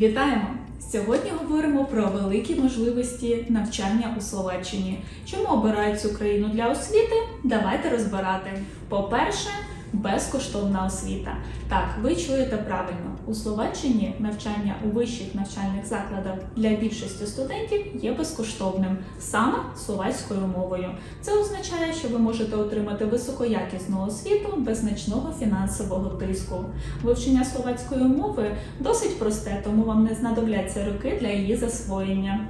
Вітаємо! Сьогодні говоримо про великі можливості навчання у Словаччині. Чому обирають цю країну для освіти? Давайте розбирати. По-перше, безкоштовна освіта. Так, ви чуєте правильно. У Словаччині навчання у вищих навчальних закладах для більшості студентів є безкоштовним саме словацькою мовою. Це означає, що ви можете отримати високоякісну освіту без значного фінансового тиску. Вивчення словацької мови досить просте, тому вам не знадобляться роки для її засвоєння.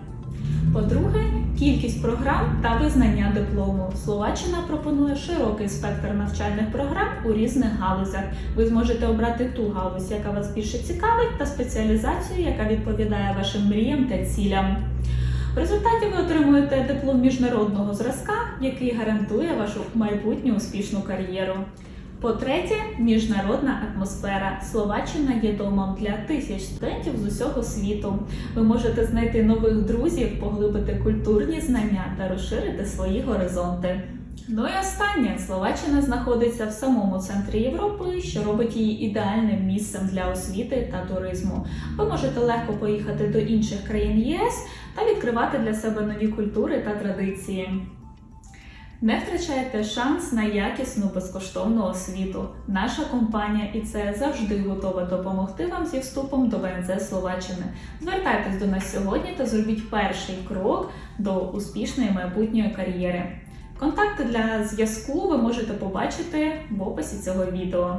По-друге, кількість програм та визнання диплому. Словаччина пропонує широкий спектр навчальних програм у різних галузях. Ви зможете обрати ту галузь, яка вас більше цікавить, та спеціалізацію, яка відповідає вашим мріям та цілям. В результаті ви отримуєте диплом міжнародного зразка, який гарантує вашу майбутню успішну кар'єру. По-третє, міжнародна атмосфера. Словаччина є домом для тисяч студентів з усього світу. Ви можете знайти нових друзів, поглибити культурні знання та розширити свої горизонти. Ну і останнє Словаччина знаходиться в самому центрі Європи, що робить її ідеальним місцем для освіти та туризму. Ви можете легко поїхати до інших країн ЄС та відкривати для себе нові культури та традиції. Не втрачайте шанс на якісну безкоштовну освіту. Наша компанія і це завжди готова допомогти вам зі вступом до ВНЗ Словаччини. Звертайтесь до нас сьогодні та зробіть перший крок до успішної майбутньої кар'єри. Контакти для зв'язку ви можете побачити в описі цього відео.